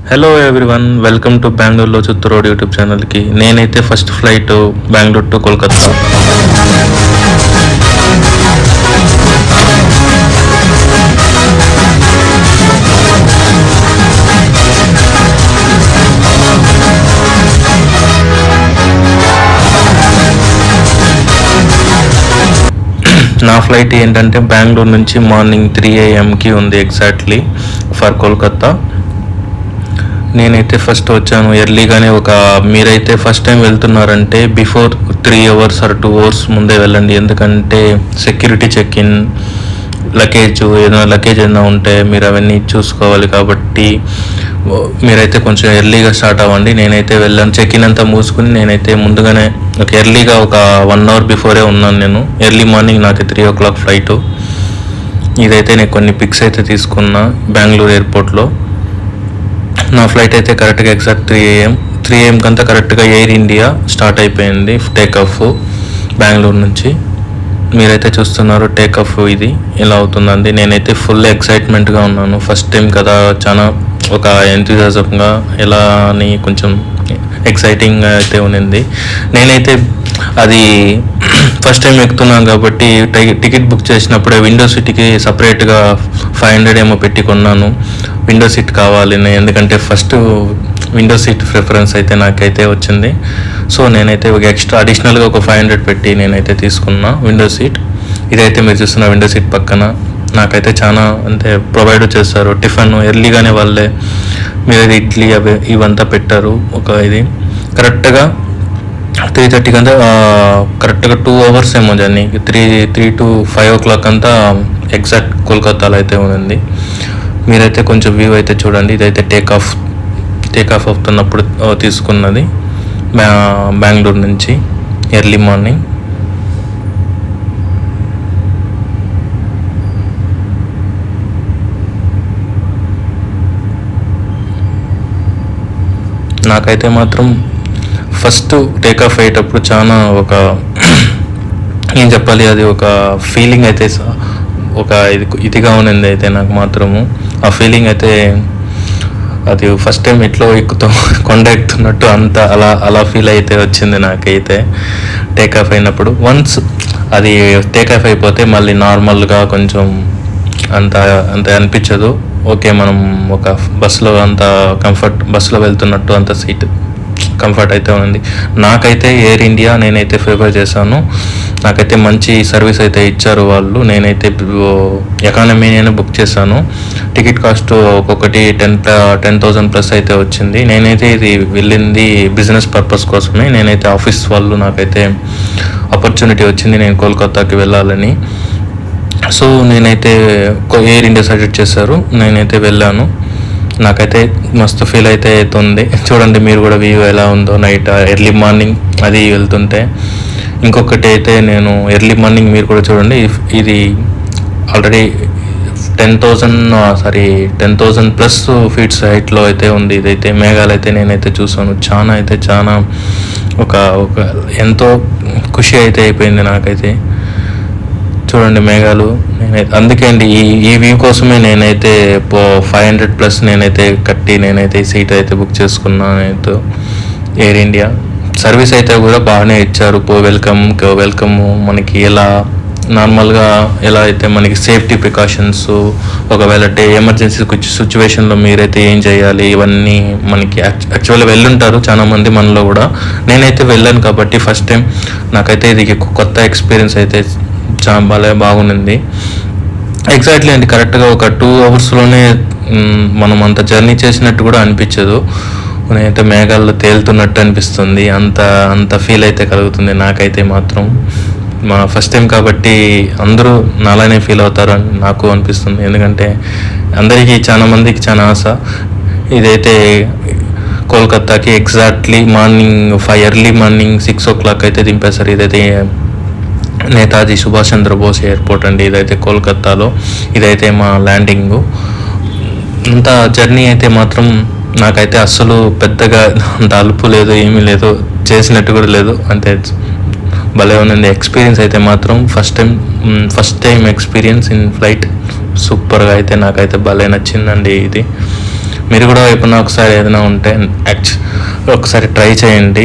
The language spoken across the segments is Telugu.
హలో ఎవ్రీవన్ వెల్కమ్ టు బెంగళూరులో చిత్తూరోడ్ యూట్యూబ్ ఛానల్కి నేనైతే first flight Bengaluru to Kolkata నా ఫ్లైట్ ఏంటంటే బెంగళూరు నుంచి మార్నింగ్ త్రీ ఏఎంకి ఉంది ఎగ్జాక్ట్లీ ఫర్ కోల్కతా నేనైతే ఫస్ట్ వచ్చాను. ఎర్లీగానే ఒక మీరైతే first time వెళ్తున్నారంటే before three hours or two hours ముందే వెళ్ళండి. ఎందుకంటే సెక్యూరిటీ చెక్ ఇన్ లగేజ్ ఏదైనా లగేజ్ ఏదైనా ఉంటే మీరు అవన్నీ చూసుకోవాలి కాబట్టి మీరైతే కొంచెం ఎర్లీగా స్టార్ట్ అవ్వండి. నేనైతే వెళ్ళాను. చెక్ ఇన్ అంతా మూసుకుని నేనైతే ముందుగానే ఒక ఎర్లీగా ఒక వన్ అవర్ బిఫోరే ఉన్నాను నేను. ఎర్లీ మార్నింగ్ నాకు త్రీ ఓ క్లాక్ ఫ్లైట్ ఇదైతే నేను కొన్ని పిక్స్ అయితే తీసుకున్నా బెంగళూరు ఎయిర్పోర్ట్లో నా ఫ్లైట్ అయితే కరెక్ట్గా exact three AM three AM కంతా కరెక్ట్గా ఎయిర్ ఇండియా స్టార్ట్ అయిపోయింది టేక్ ఆఫ్ బెంగళూరు నుంచి. మీరైతే చూస్తున్నారు టేక్ ఆఫ్ ఇది ఇలా అవుతుందండి? నేనైతే ఫుల్ ఎక్సైట్మెంట్గా ఉన్నాను. ఫస్ట్ టైం కదా చాలా ఒక ఎంతూజాజంగా ఎలా అని కొంచెం ఎక్సైటింగ్ అయితే ఉన్నింది. నేనైతే అది ఫస్ట్ టైం ఎక్కుతున్నాను కాబట్టి టికెట్ బుక్ చేసినప్పుడే విండో సీట్కి సపరేట్గా ఫైవ్ హండ్రెడ్ ఏమో పెట్టి కొన్నాను. విండో సీట్ కావాలి ఎందుకంటే ఫస్ట్ విండో సీట్ ప్రిఫరెన్స్ అయితే నాకైతే వచ్చింది. సో నేనైతే ఒక ఎక్స్ట్రా అడిషనల్గా ఒక ఫైవ్ హండ్రెడ్ పెట్టి నేనైతే తీసుకున్నా విండో సీట్ ఇదైతే మీరు చూస్తున్న విండో సీట్ పక్కన. నాకైతే చాలా అంటే ప్రొవైడ్ చేస్తారు. టిఫిన్ ఎర్లీగానే వాళ్ళే మీరు ఇడ్లీ అవి ఇవంతా పెట్టారు. ఒక ఇది కరెక్ట్గా త్రీ థర్టీకి అంతా కరెక్ట్గా టూ అవర్స్ ఏమో journey. Three three to five o'clock అంతా ఎగ్జాక్ట్ కోల్కతాలో అయితే ఉంది మీరైతే కొంచెం వ్యూ అయితే చూడండి. ఇదైతే టేక్ ఆఫ్ టేక్ ఆఫ్ అవుతున్నప్పుడు తీసుకున్నది. బ్యా- బెంగళూరు నుంచి ఎర్లీ మార్నింగ్. నాకైతే మాత్రం ఫస్ట్ టేక్ ఆఫ్ అయ్యేటప్పుడు చాలా ఒక ఏం చెప్పాలి అది ఒక ఫీలింగ్ అయితే ఒక ఇది ఇదిగా ఉన్నింది అయితే నాకు మాత్రము. ఆ ఫీలింగ్ అయితే అది ఫస్ట్ టైం ఎట్లో ఎక్కుతూ కొండ ఎక్కుతున్నట్టు అంత అలా అలా ఫీల్ అయితే వచ్చింది నాకైతే. టేక్ ఆఫ్ అయినప్పుడు వన్స్ అది టేక్ ఆఫ్ అయిపోతే మళ్ళీ నార్మల్గా కొంచెం అంత అంత అనిపించదు. ఓకే మనం ఒక బస్సులో అంత కంఫర్ట్ బస్సులో వెళ్తున్నట్టు అంత సీట్ కంఫర్ట్ అయితే ఉంది. నాకైతే ఎయిర్ ఇండియా నేనైతే ఫేవర్ చేశాను. నాకైతే మంచి సర్వీస్ అయితే ఇచ్చారు వాళ్ళు. నేనైతే ఎకానమీ నేను బుక్ చేశాను. టికెట్ కాస్ట్ ఒక్కొక్కటి టెన్ టెన్ థౌజండ్ ప్లస్ అయితే వచ్చింది. నేనైతే ఇది వెళ్ళింది బిజినెస్ పర్పస్ కోసమే. నేనైతే ఆఫీస్ వాళ్ళు నాకైతే ఆపర్చునిటీ వచ్చింది. నేను కోల్కతాకి వెళ్ళాలని. సో నేనైతే ఎయిర్ ఇండియా సజెస్ట్ చేశారు. నేనైతే వెళ్ళాను. నాకైతే మస్తు ఫీల్ అయితే అవుతుంది. చూడండి మీరు కూడా వ్యూ ఎలా ఉందో నైట్ ఎర్లీ మార్నింగ్ అది వెళ్తుంటే. ఇంకొకటి అయితే నేను ఎర్లీ మార్నింగ్ మీరు కూడా చూడండి. ఇది already ten thousand sorry ten thousand plus feets హైట్లో అయితే ఉంది. ఇదైతే మేఘాలు అయితే నేనైతే చూసాను చాలా అయితే చాలా ఒక ఒక ఎంతో ఖుషి అయితే అయిపోయింది నాకైతే. చూడండి మేఘాలు. నేనైతే అందుకే అండి ఈ ఈ వ్యూ కోసమే నేనైతే ఫైవ్ హండ్రెడ్ ప్లస్ నేనైతే కట్టి నేనైతే ఈ సీట్ అయితే బుక్ చేసుకున్నాను అయితే ఎయిర్ ఇండియా సర్వీస్ అయితే కూడా బాగానే ఇచ్చారు. పో వెల్కమ్ వెల్కమ్ మనకి ఎలా నార్మల్గా ఎలా అయితే మనకి సేఫ్టీ ప్రికాషన్స్ ఒకవేళ డే ఎమర్జెన్సీ సిచ్యువేషన్లో మీరైతే ఏం చేయాలి ఇవన్నీ మనకి యాక్చువల్గా వెళ్ళుంటారు. చాలా మంది మనలో కూడా నేనైతే వెళ్ళాను కాబట్టి ఫస్ట్ టైం నాకైతే ఇది కొత్త ఎక్స్పీరియన్స్ అయితే చాలా భలే బాగుంది ఎగ్జాక్ట్లీ అండి కరెక్ట్గా ఒక టూ అవర్స్లోనే మనం అంత జర్నీ చేసినట్టు కూడా అనిపించదు. నేనైతే మేఘాల్లో తేలుతున్నట్టు అనిపిస్తుంది. అంత అంత ఫీల్ అయితే కలుగుతుంది నాకైతే మాత్రం. మా ఫస్ట్ టైం కాబట్టి అందరూ నాలానే ఫీల్ అవుతారు అని నాకు అనిపిస్తుంది. ఎందుకంటే అందరికీ చాలా మందికి చాలా ఆశ. ఇదైతే కోల్కతాకి exactly morning five early morning six o'clock అయితే దింపేశారు. ఇదైతే నేతాజీ సుభాష్ చంద్రబోస్ ఎయిర్పోర్ట్ అండి. ఇదైతే కోల్కత్తాలో. ఇదైతే మా ల్యాండింగ్. అంత జర్నీ అయితే మాత్రం నాకైతే అస్సలు పెద్దగా అంత అలుపు లేదు ఏమీ లేదు. చేసినట్టు కూడా లేదు. అంతే భలే ఉందండి. ఎక్స్పీరియన్స్ అయితే మాత్రం first time first time experience in flight. సూపర్గా అయితే నాకైతే భలే నచ్చిందండి ఇది. మీరు కూడా ఎప్పుడైనా ఒకసారి ఏదైనా ఉంటే యాక్చు ఒకసారి ట్రై చేయండి.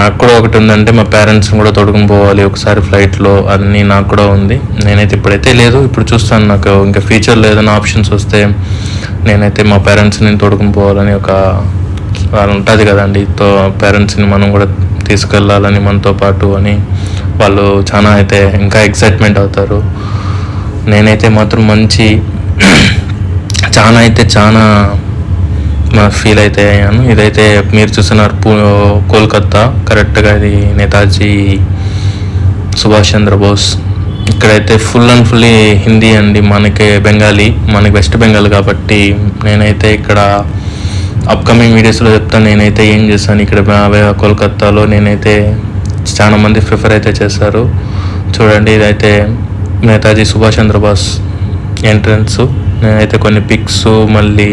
నాకు కూడా ఒకటి ఉందంటే మా పేరెంట్స్ని కూడా తొడుకుని పోవాలి ఒకసారి ఫ్లైట్లో అన్నీ నాకు కూడా ఉంది. నేనైతే ఇప్పుడైతే లేదు ఇప్పుడు చూస్తాను నాకు ఇంకా ఫ్యూచర్లో ఏదైనా ఆప్షన్స్ వస్తే నేనైతే మా పేరెంట్స్ని తొడుకుని పోవాలని ఒక వాళ్ళు ఉంటుంది కదండి. తో పేరెంట్స్ని మనం కూడా తీసుకెళ్ళాలని మనతో పాటు అని వాళ్ళు చాలా అయితే ఇంకా ఎక్సైట్మెంట్ అవుతారు. నేనైతే మాత్రం మంచి చాలా అయితే చాలా ఫీల్ అయితే అయ్యాను. ఇదైతే మీరు చూస్తున్నారు పూ కోల్కత్తా కరెక్ట్గా ఇది నేతాజీ సుభాష్ చంద్రబోస్. ఇక్కడైతే ఫుల్ అండ్ ఫుల్లీ హిందీ అండి. మనకి బెంగాలీ. మనకి వెస్ట్ బెంగాల్ కాబట్టి నేనైతే ఇక్కడ అప్కమింగ్ వీడియోస్లో చెప్తాను నేనైతే ఏం చేశాను? ఇక్కడ కోల్కత్తాలో నేనైతే చాలా మంది ప్రిఫర్ అయితే చేశారు. చూడండి ఇదైతే నేతాజీ సుభాష్ చంద్రబోస్ ఎంట్రన్స్ నేనైతే కొన్ని పిక్స్ మళ్ళీ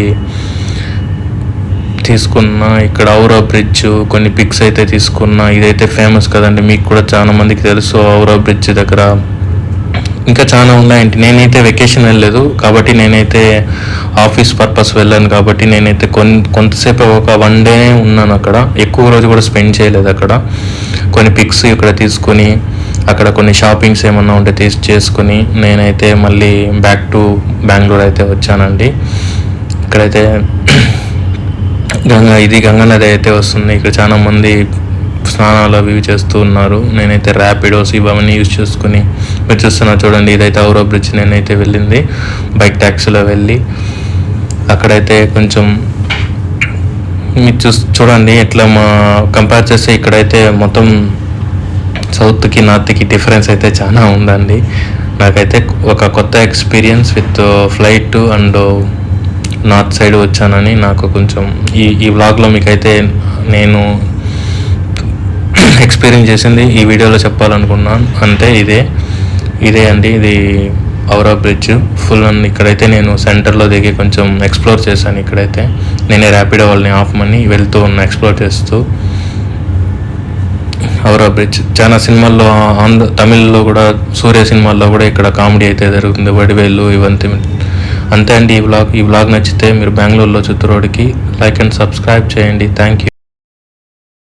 తీసుకున్నా ఇక్కడ ఔరా బ్రిడ్జ్ కొన్ని పిక్స్ అయితే తీసుకున్నా ఇదైతే ఫేమస్ కదండి మీకు కూడా చాలా మందికి తెలుసు ఔరా బ్రిడ్జ్ దగ్గర. ఇంకా చాలా ఉన్నాయండి. నేనైతే వెకేషన్ వెళ్ళలేదు కాబట్టి నేనైతే ఆఫీస్ పర్పస్ వెళ్ళాను కాబట్టి నేనైతే కొన్ కొంతసేపు ఒక వన్ డే ఉన్నాను అక్కడ. ఎక్కువ రోజు కూడా స్పెండ్ చేయలేదు అక్కడ. కొన్ని పిక్స్ ఇక్కడ తీసుకొని అక్కడ కొన్ని షాపింగ్స్ ఏమన్నా ఉంటే తీసి చేసుకుని నేనైతే మళ్ళీ బ్యాక్ టు బెంగళూరు అయితే వచ్చానండి. ఇక్కడైతే గంగా ఇది గంగా నది అయితే వస్తుంది. ఇక్కడ చాలా మంది స్నానాలు అవి ఇవి చేస్తూ ఉన్నారు. నేనైతే ర్యాపిడోస్ ఇవన్నీ యూజ్ చేసుకుని మీరు చూస్తున్నారు చూడండి. ఇదైతే ఔరో బ్రిడ్జ్ నేనైతే వెళ్ళింది. బైక్ ట్యాక్సీలో వెళ్ళి అక్కడైతే కొంచెం మీరు చూ చూడండి. ఇట్లా మా కంపేర్ చేస్తే ఇక్కడైతే మొత్తం సౌత్కి నార్త్కి డిఫరెన్స్ అయితే చాలా ఉందండి. నాకైతే ఒక కొత్త experience with flight and north side వచ్చానని నాకు కొంచెం ఈ ఈ వ్లాగ్లో మీకైతే నేను ఎక్స్పీరియన్స్ చేసింది ఈ వీడియోలో చెప్పాలనుకున్నాను. అంటే ఇదే. ఇదే అండి ఇది ఔరా బ్రిడ్జ్ ఫుల్ అండ్ ఇక్కడైతే నేను సెంటర్లో దిగి కొంచెం ఎక్స్ప్లోర్ చేశాను ఇక్కడైతే. నేనే ర్యాపిడో వాళ్ళని ఆఫ్ మని వెళ్తూ ఉన్నా ఎక్స్ప్లోర్ చేస్తూ. ఔరా బ్రిడ్జ్ చాలా సినిమాల్లో ఆంధ్ర తమిళ్ళో కూడా సూర్య సినిమాల్లో కూడా ఇక్కడ కామెడీ అయితే జరుగుతుంది. వడివేళ్ళు ఇవంతా అంతే అండి ఈ వ్లాగ్ ఈ వ్లాగ్ నచ్చితే మీరు బెంగళూరులో చిత్తూరుడికి లైక్ అండ్ సబ్స్క్రైబ్ చేయండి. Thank you